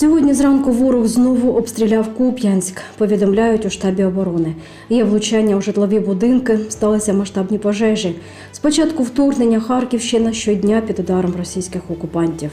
Сьогодні зранку ворог знову обстріляв Куп'янськ. Повідомляють у штабі оборони. Є влучання у житлові будинки, сталися масштабні пожежі. Спочатку вторгнення Харківщина щодня під ударом російських окупантів.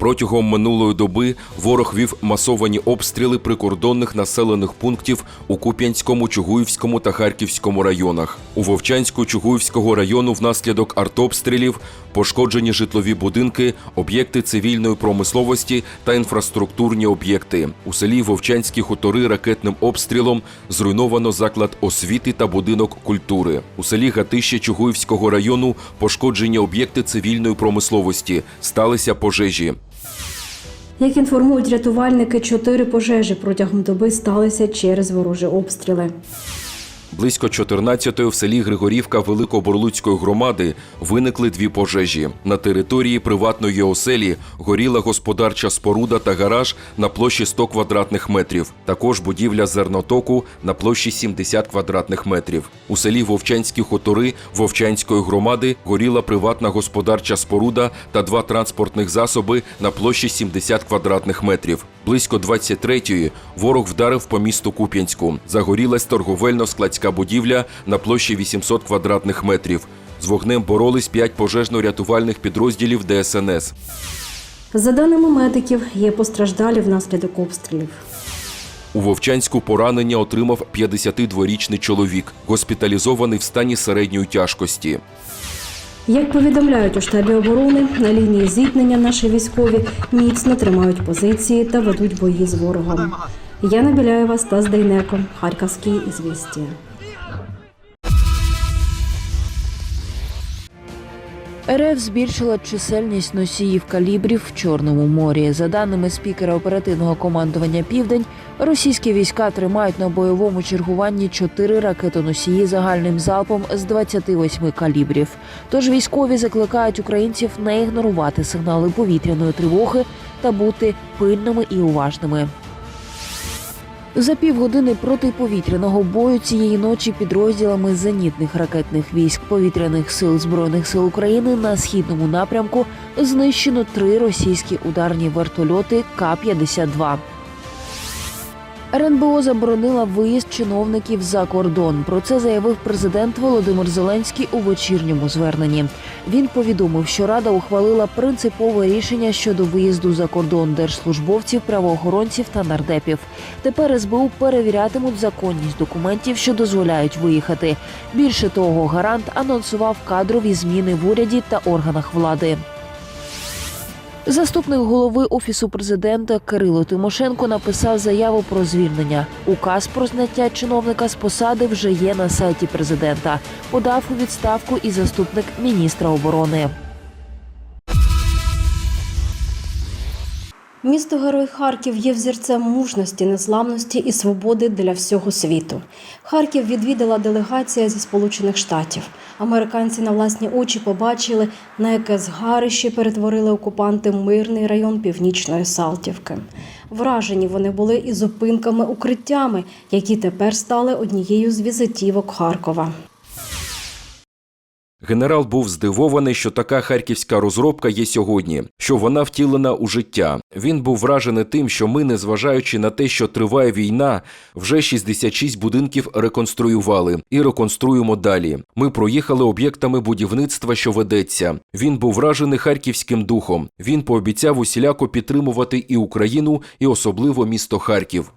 Протягом минулої доби ворог вів масовані обстріли прикордонних населених пунктів у Куп'янському, Чугуївському та Харківському районах. У Вовчанську Чугуївського району внаслідок артобстрілів пошкоджені житлові будинки, об'єкти цивільної промисловості та інфраструктурні об'єкти. У селі Вовчанські хутори ракетним обстрілом зруйновано заклад освіти та будинок культури. У селі Гатище Чугуївського району пошкоджені об'єкти цивільної промисловості, сталися пожежі. Як інформують рятувальники, чотири пожежі протягом доби сталися через ворожі обстріли. Близько 14-ї в селі Григорівка Великоборлуцької громади виникли дві пожежі. На території приватної оселі горіла господарча споруда та гараж на площі 100 квадратних метрів. Також будівля зернотоку на площі 70 квадратних метрів. У селі Вовчанські хутори Вовчанської громади горіла приватна господарча споруда та два транспортних засоби на площі 70 квадратних метрів. Близько 23-ї ворог вдарив по місту Куп'янську. Загорілась торговельно-складська будівля на площі 800 квадратних метрів. З вогнем боролись п'ять пожежно-рятувальних підрозділів ДСНС. За даними медиків, є постраждалі внаслідок обстрілів. У Вовчанську поранення отримав 52-річний чоловік, госпіталізований в стані середньої тяжкості. Як повідомляють у штабі оборони, на лінії зіткнення наші військові міцно тримають позиції та ведуть бої з ворогом. Яна Біляєва, Стас Дейнеко, Харківські ізвістія. РФ збільшила чисельність носіїв калібрів в Чорному морі. За даними спікера оперативного командування Південь, російські війська тримають на бойовому чергуванні чотири ракетоносії загальним залпом з 28 калібрів. Тож військові закликають українців не ігнорувати сигнали повітряної тривоги та бути пильними і уважними. За півгодини протиповітряного бою цієї ночі підрозділами зенітних ракетних військ повітряних сил збройних сил України на східному напрямку знищено три російські ударні вертольоти К-52. РНБО заборонила виїзд чиновників за кордон. Про це заявив президент Володимир Зеленський у вечірньому зверненні. Він повідомив, що Рада ухвалила принципове рішення щодо виїзду за кордон держслужбовців, правоохоронців та нардепів. Тепер СБУ перевірятимуть законність документів, що дозволяють виїхати. Більше того, гарант анонсував кадрові зміни в уряді та органах влади. Заступник голови офісу президента Кирило Тимошенко написав заяву про звільнення. Указ про зняття чиновника з посади вже є на сайті президента. Подав у відставку і заступник міністра оборони. Місто Герой Харків є взірцем мужності, незламності і свободи для всього світу. Харків відвідала делегація зі Сполучених Штатів. Американці на власні очі побачили, на яке згарище перетворили окупанти мирний район північної Салтівки. Вражені вони були і зупинками укриттями, які тепер стали однією з візитівок Харкова. Генерал був здивований, що така харківська розробка є сьогодні, що вона втілена у життя. Він був вражений тим, що ми, незважаючи на те, що триває війна, вже 66 будинків реконструювали і реконструємо далі. Ми проїхали об'єктами будівництва, що ведеться. Він був вражений харківським духом. Він пообіцяв усіляко підтримувати і Україну, і особливо місто Харків.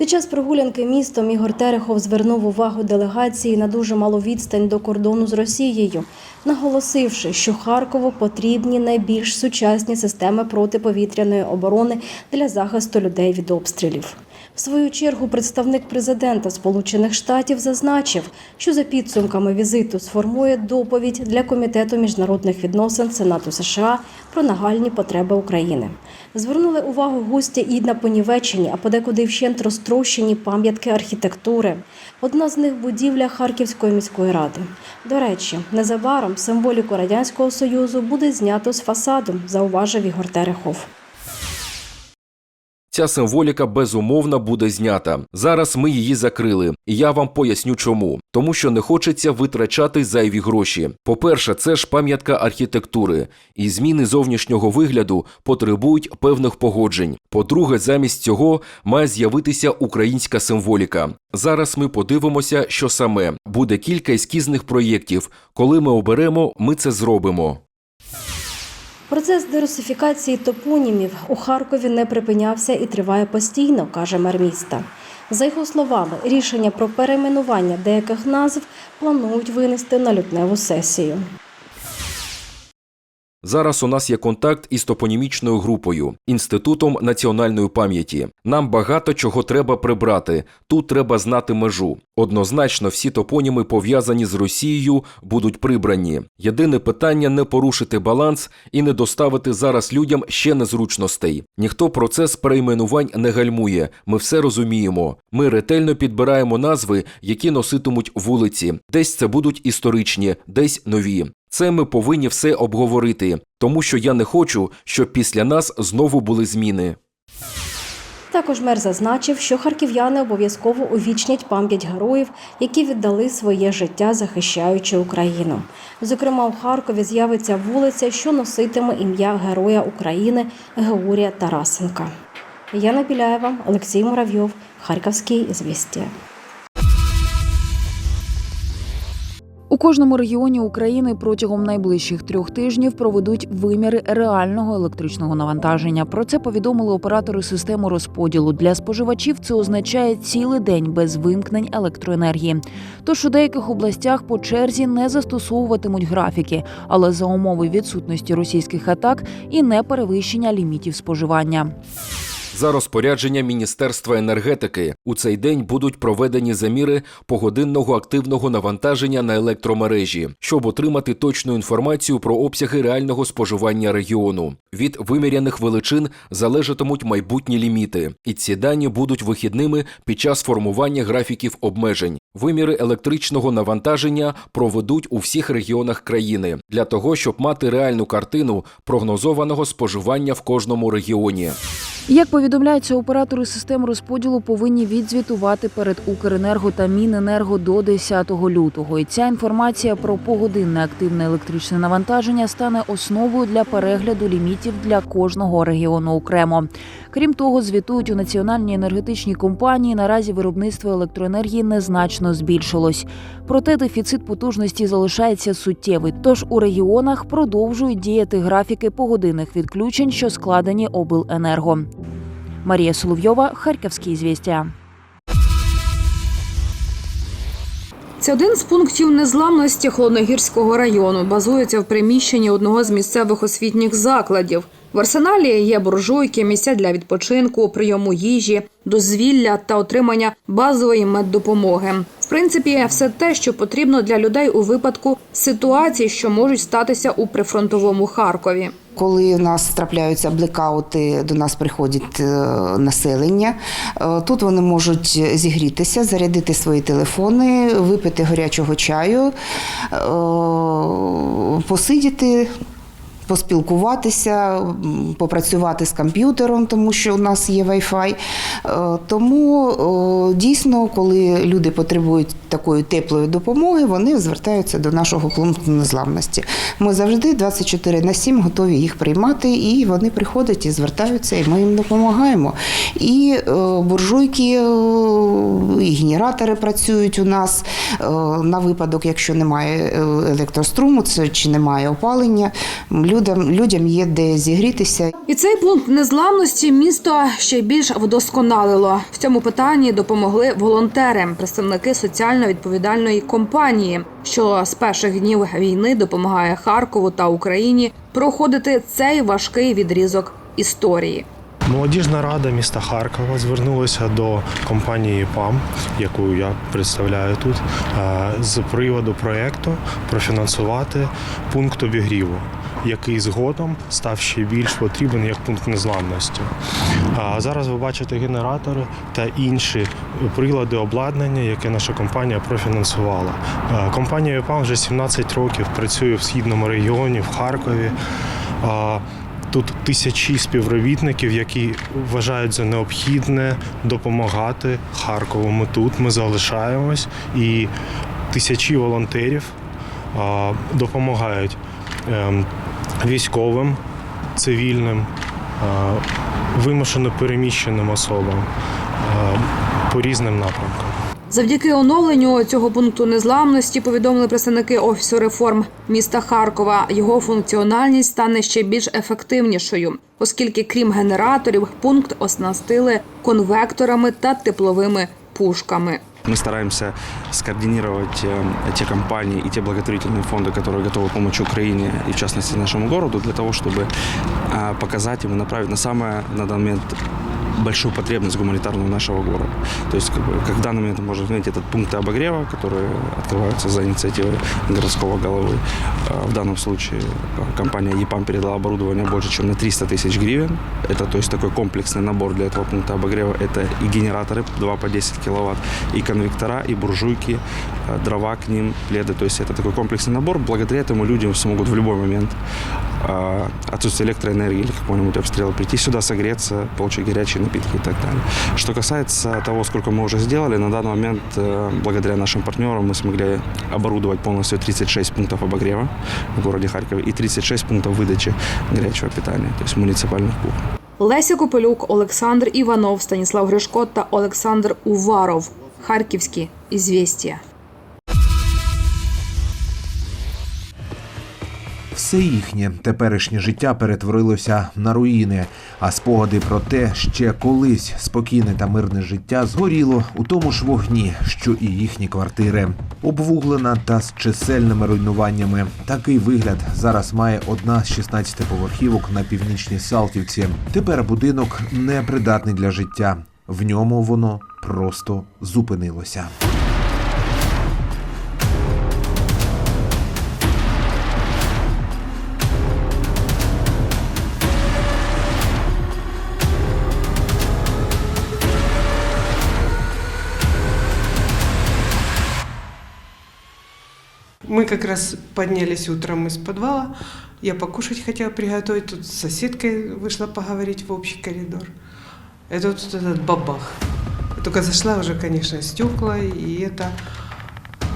Під час прогулянки містом Ігор Терехов звернув увагу делегації на дуже малу відстань до кордону з Росією, наголосивши, що Харкову потрібні найбільш сучасні системи протиповітряної оборони для захисту людей від обстрілів. В свою чергу представник президента Сполучених Штатів зазначив, що за підсумками візиту сформує доповідь для комітету міжнародних відносин Сенату США про нагальні потреби України. Звернули увагу гості і на понівечені, а подекуди вщент розтрощені пам'ятки архітектури. Одна з них будівля Харківської міської ради. До речі, незабаром символіку радянського союзу буде знято з фасаду, зауважив Ігор Терехов. Ця символіка безумовно буде знята. Зараз ми її закрили, і я вам поясню чому. Тому що не хочеться витрачати зайві гроші. По-перше, це ж пам'ятка архітектури, і зміни зовнішнього вигляду потребують певних погоджень. По-друге, замість цього має з'явитися українська символіка. Зараз ми подивимося, що саме буде кілька ескізних проєктів. Коли ми оберемо, ми це зробимо. Процес дерусифікації топонімів у Харкові не припинявся і триває постійно, каже мер міста. За його словами, рішення про перейменування деяких назв планують винести на лютневу сесію. Зараз у нас є контакт із топонімічною групою, інститутом національної пам'яті. Нам багато чого треба прибрати. Тут треба знати межу. Однозначно, всі топоніми, пов'язані з Росією, будуть прибрані. Єдине питання не порушити баланс і не доставити зараз людям ще незручностей. Ніхто процес перейменувань не гальмує. Ми все розуміємо. Ми ретельно підбираємо назви, які носитимуть вулиці. Десь це будуть історичні, десь нові. Це ми повинні все обговорити, тому що я не хочу, щоб після нас знову були зміни. Також мер зазначив, що харків'яни обов'язково увічнять пам'ять героїв, які віддали своє життя, захищаючи Україну. Зокрема, у Харкові з'явиться вулиця, що носитиме ім'я Героя України Георгія Тарасенка. Яна Біляєва, Олексій Муравйов, Харківський звістя. У кожному регіоні України протягом найближчих трьох тижнів проведуть виміри реального електричного навантаження. Про це повідомили оператори системи розподілу. Для споживачів це означає цілий день без вимкнень електроенергії. Тож у деяких областях по черзі не застосовуватимуть графіки, але за умови відсутності російських атак і неперевищення лімітів споживання. За розпорядження Міністерства енергетики у цей день будуть проведені заміри погодинного активного навантаження на електромережі, щоб отримати точну інформацію про обсяги реального споживання регіону. Від виміряних величин залежатимуть майбутні ліміти, і ці дані будуть вихідними під час формування графіків обмежень. Виміри електричного навантаження проведуть у всіх регіонах країни для того, щоб мати реальну картину прогнозованого споживання в кожному регіоні. Як повідомляється, оператори систем розподілу повинні відзвітувати перед Укренерго та Міненерго до 10 лютого. І ця інформація про погодинне активне електричне навантаження стане основою для перегляду лімітів для кожного регіону окремо. Крім того, звітують у національній енергетичній компанії. Наразі виробництво електроенергії незначно збільшилось. Проте дефіцит потужності залишається суттєвий. Тож у регіонах продовжують діяти графіки погодинних відключень, що складені обленерго. Марія Соловйова, Харківські звістя. Це один з пунктів незламності Холодногірського району. Базується в приміщенні одного з місцевих освітніх закладів. В арсеналі є буржуйки, місця для відпочинку, прийому їжі, дозвілля та отримання базової меддопомоги. В принципі, все те, що потрібно для людей у випадку ситуацій, що можуть статися у прифронтовому Харкові. Коли у нас трапляються блекаути, до нас приходить е, населення. Е, Тут вони можуть зігрітися, зарядити свої телефони, випити гарячого чаю, е, посидіти. Поспілкуватися, попрацювати з комп'ютером, тому що у нас є Wi-Fi. Е, Тому е, дійсно, коли люди потребують такої теплої допомоги, вони звертаються до нашого пункту незламності. Ми завжди 24 на 7 готові їх приймати, і вони приходять і звертаються, і ми їм допомагаємо. І е, буржуйки, і генератори працюють у нас на випадок, якщо немає електроструму, це чи немає опалення. Людям, людям є де зігрітися. І цей пункт незламності місто ще більш вдосконалило. В цьому питанні допомогли волонтери, представники соціально відповідальної компанії, що з перших днів війни допомагає Харкову та Україні проходити цей важкий відрізок історії. Молодіжна рада міста Харкова звернулася до компанії ПАМ, яку я представляю тут, е, з приводу проєкту профінансувати пункт обігріву, який згодом став ще більш потрібен як пункт незламності. А зараз ви бачите генератори та інші прилади обладнання, яке наша компанія профінансувала. Компанія ПАМ вже 17 років працює в східному регіоні, в Харкові. Тут тисячі співробітників, які вважають за необхідне допомагати Харкову. Ми тут ми залишаємось, і тисячі волонтерів допомагають військовим, цивільним, вимушено переміщеним особам по різним напрямкам. Завдяки оновленню цього пункту незламності повідомили представники офісу реформ міста Харкова. Його функціональність стане ще більш ефективнішою, оскільки, крім генераторів, пункт оснастили конвекторами та тепловими пушками. Мы стараемся скоординировать э, те компании и те благотворительные фонды, которые готовы помочь Украине и, в частности, нашему городу, для того, чтобы э, показать им и направить на самое, на данный момент, большую потребность гуманитарную нашего города. То есть, как, бы, как в данный момент можем видеть, этот пункты обогрева, которые открываются за инициативой городского головы. Э, В данном случае э, компания ЕПАМ передала оборудование больше, чем на 300 тысяч гривен. Это то есть такой комплексный набор для этого пункта обогрева. Это и генераторы 2 по 10 киловатт, и конвектора, и буржуйки, э, дрова к ним, пледы. То есть это такой комплексный набор. Благодаря этому люди смогут в любой момент отсутствие электроэнергии или какой-нибудь обстрел прийти сюда, согреться, получить горячие напитки и так далее. Что касается того, сколько мы уже сделали, на данный момент, э, благодаря нашим партнерам, мы смогли оборудовать полностью 36 пунктов обогрева в городе Харькове и 36 пунктов выдачи горячего питания, то есть муниципальных кухонь. Леся Копелюк, Олександр Іванов, Станіслав Гришко та Олександр Уваров. Харківські ізвістія. Все їхнє теперішнє життя перетворилося на руїни, а спогади про те, ще колись спокійне та мирне життя згоріло у тому ж вогні, що і їхні квартири. Обвуглена та з чисельними руйнуваннями. Такий вигляд зараз має одна з 16 поверхівок на північній Салтівці. Тепер будинок непридатний для життя. В ньому воно просто зупинилося. Мы как раз поднялись утром из подвала. Я покушать хотела приготовить. Тут с соседкой вышла поговорить в общий коридор. Это вот этот бабах. Только зашла уже, конечно, стекла и это.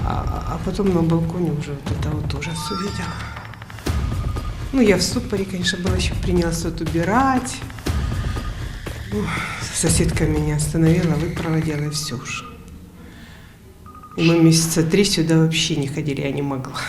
А, а потом на балконе уже вот это вот ужас увидела. Ну, я в ступоре, конечно, была еще принялась тут убирать. Ну, соседка меня остановила, выпроводила и все уже. Мы месяца три сюда вообще не ходили, я не могла.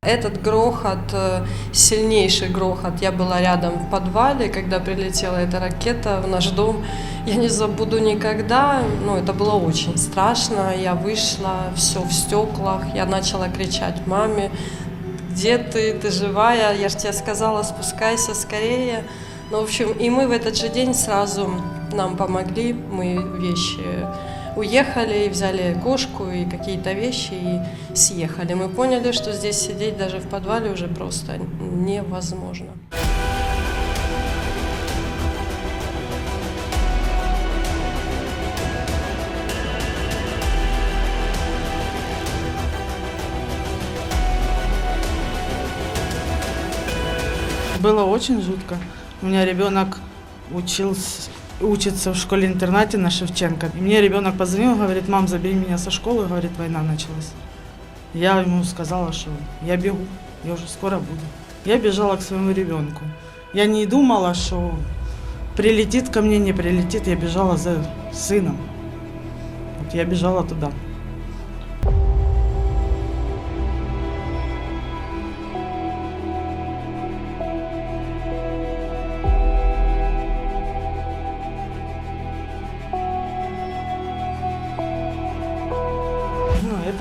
Этот грохот, э, сильнейший грохот, я была рядом в подвале, когда прилетела эта ракета в наш дом. Я не забуду никогда, ну это было очень страшно. Я вышла, все в стеклах, я начала кричать маме, где ты, ты живая? Я же тебе сказала, спускайся скорее. Ну, в общем, и мы в этот же день сразу нам помогли, мы вещи уехали, и взяли кошку и какие-то вещи и съехали. Мы поняли, что здесь сидеть даже в подвале уже просто невозможно. Было очень жутко. У меня ребенок учился, учится в школе-интернате на Шевченко. И мне ребенок позвонил, говорит, мам, забери меня со школы, говорит, война началась. Я ему сказала, что я бегу, я уже скоро буду. Я бежала к своему ребенку. Я не думала, что прилетит ко мне, не прилетит. Я бежала за сыном. Вот я бежала туда.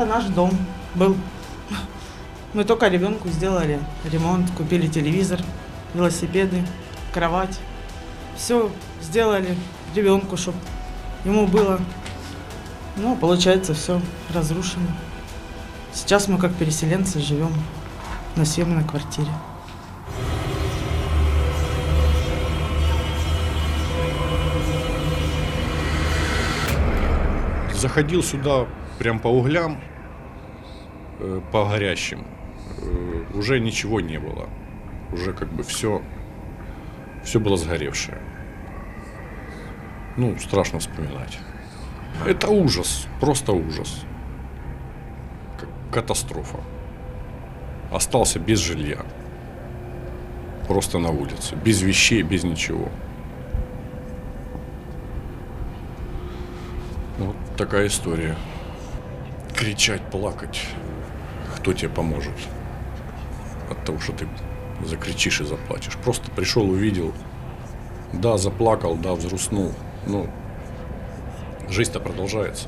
Это наш дом был. Мы только ребенку сделали ремонт, купили телевизор, велосипеды, кровать. Все сделали ребенку, чтобы ему было. Ну, получается, все разрушено. Сейчас мы как переселенцы живем на съемной квартире. Заходил сюда прям по углям, э, по горящим. Э, Уже ничего не было. Уже как бы все, все было сгоревшее. Ну, страшно вспоминать. Это ужас, просто ужас. Катастрофа. Остался без жилья. Просто на улице. Без вещей, без ничего. Вот такая история. Кричать, плакать. Кто тебе поможет? От того, что ты закричишь и заплачешь. Просто пришел, увидел. Да, заплакал, да, взруснул. Ну, жизнь-то продолжается.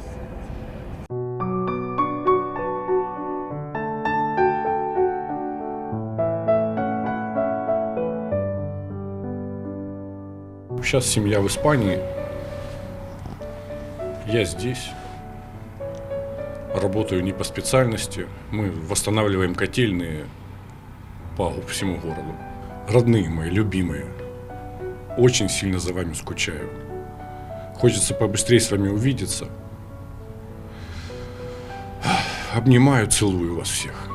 Сейчас семья в Испании. Я здесь. Работаю не по специальности. Мы восстанавливаем котельные по всему городу. Родные мои, любимые. Очень сильно за вами скучаю. Хочется побыстрее с вами увидеться. Обнимаю, целую вас всех.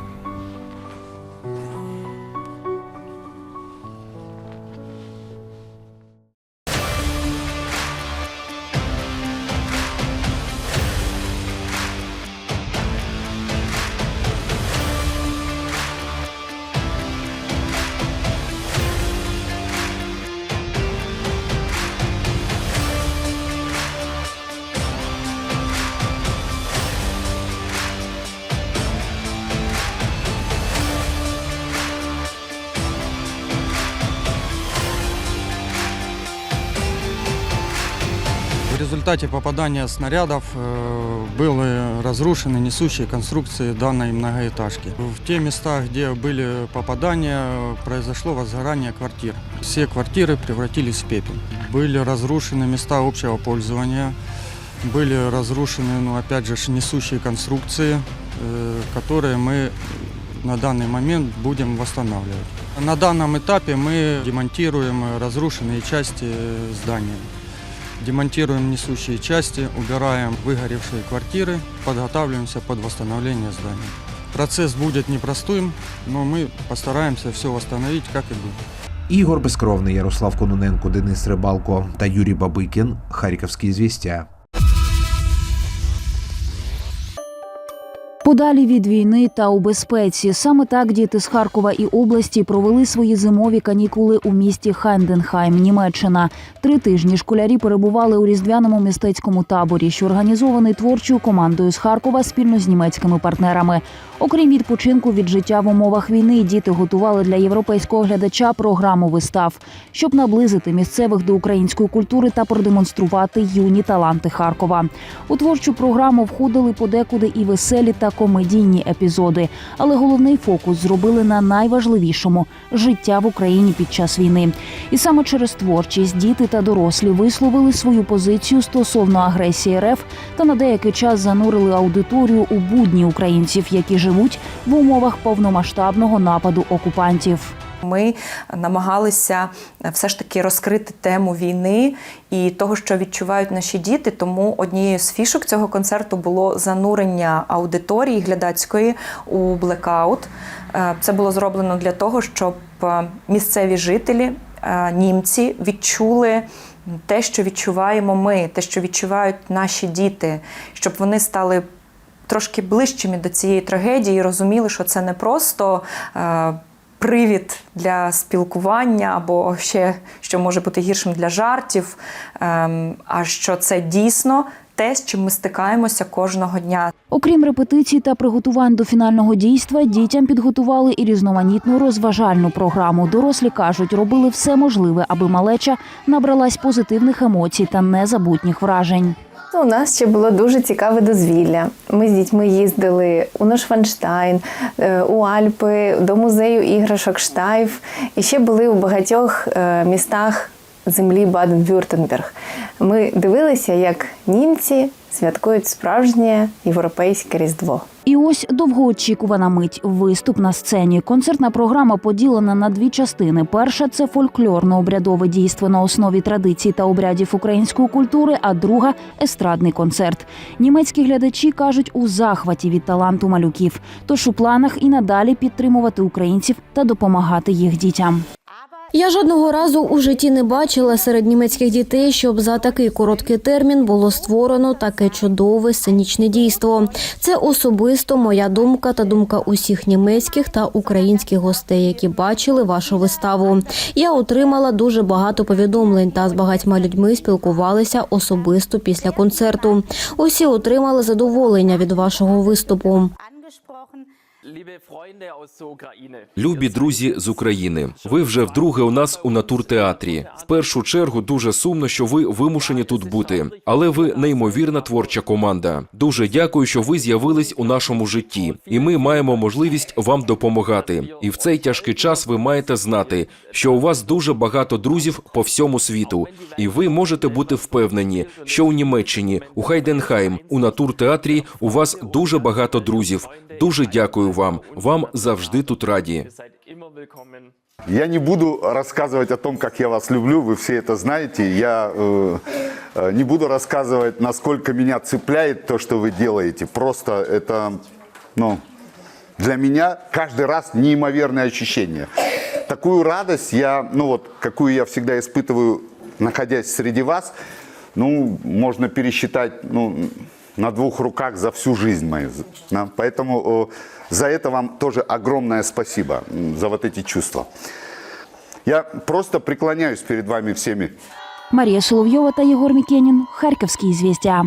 Результате попадания снарядов э, были разрушены несущие конструкции данной многоэтажки. В те места, где были попадания, произошло возгорание квартир. Все квартиры превратились в пепел. Были разрушены места общего пользования, были разрушены, ну, опять же, несущие конструкции, э, которые мы на данный момент будем восстанавливать. На данном этапе мы демонтируем разрушенные части здания. Демонтируем несущие части, убираем выгоревшие квартиры, подготавливаемся под восстановление здания. Процесс будет непростым, но мы постараемся все восстановить, как и было. Ігор Безкровний, Ярослав Кононенко, Денис Рибалко та Юрій Бабикін. Харківські звістя. Подалі від війни та у безпеці саме так діти з Харкова і області провели свої зимові канікули у місті Ханденхайм, Німеччина. Три тижні школярі перебували у різдвяному містецькому таборі, що організований творчою командою з Харкова спільно з німецькими партнерами. Окрім відпочинку від життя в умовах війни, діти готували для європейського глядача програму вистав, щоб наблизити місцевих до української культури та продемонструвати юні таланти Харкова. У творчу програму входили подекуди і веселі та комедійні епізоди, але головний фокус зробили на найважливішому життя в Україні під час війни. І саме через творчість діти та дорослі висловили свою позицію стосовно агресії РФ та на деякий час занурили аудиторію у будні українців, які живуть в умовах повномасштабного нападу окупантів. Ми намагалися все ж таки розкрити тему війни і того, що відчувають наші діти. Тому однією з фішок цього концерту було занурення аудиторії глядацької у блекаут. Е, Це було зроблено для того, щоб е, місцеві жителі, е, німці, відчули. Те, що відчуваємо ми, те, що відчувають наші діти, щоб вони стали трошки ближчими до цієї трагедії, розуміли, що це не просто е, привід для спілкування або ще що може бути гіршим для жартів, ем, а що це дійсно те, з чим ми стикаємося кожного дня. Окрім репетицій та приготувань до фінального дійства, дітям підготували і різноманітну розважальну програму. Дорослі кажуть, робили все можливе, аби малеча набралась позитивних емоцій та незабутніх вражень. У нас ще було дуже цікаве дозвілля. Ми з дітьми їздили у Ношванштайн, е, у Альпи, до музею іграшок Штайф. І ще були у багатьох е, містах землі Баден-Вюртемберг. Ми дивилися, як німці святкують справжнє європейське різдво. І ось довгоочікувана мить виступ на сцені. Концертна програма поділена на дві частини. Перша це фольклорно-обрядове дійство на основі традицій та обрядів української культури, а друга естрадний концерт. Німецькі глядачі кажуть у захваті від таланту малюків. Тож у планах і надалі підтримувати українців та допомагати їх дітям. Я жодного разу у житті не бачила серед німецьких дітей, щоб за такий короткий термін було створено таке чудове сценічне дійство. Це особисто моя думка та думка усіх німецьких та українських гостей, які бачили вашу виставу. Я отримала дуже багато повідомлень та з багатьма людьми спілкувалися особисто після концерту. Усі отримали задоволення від вашого виступу. Любі друзі з України, ви вже вдруге у нас у натуртеатрі. В першу чергу дуже сумно, що ви вимушені тут бути, але ви неймовірна творча команда. Дуже дякую, що ви з'явились у нашому житті, і ми маємо можливість вам допомагати. І в цей тяжкий час ви маєте знати, що у вас дуже багато друзів по всьому світу, і ви можете бути впевнені, що у Німеччині, у Хайденхайм, у натуртеатрі у вас дуже багато друзів. Дуже дякую вам. Вам завжди тут раді. Я не буду рассказывать о том, как я вас люблю, вы все это знаете. Я э, э, не буду рассказывать, насколько меня цепляет то, что вы делаете. Просто это, ну, для меня каждый раз неимоверное ощущение. Такую радость я, ну вот, какую я всегда испытываю, находясь среди вас, ну, можно пересчитать, ну, на двух руках за всю жизнь мою. Да? Поэтому э, за это вам тоже огромное спасибо, за вот эти чувства. Я просто преклоняюсь перед вами всеми. Марія Соловйова та Єгор Мікенін. Харківські звістя.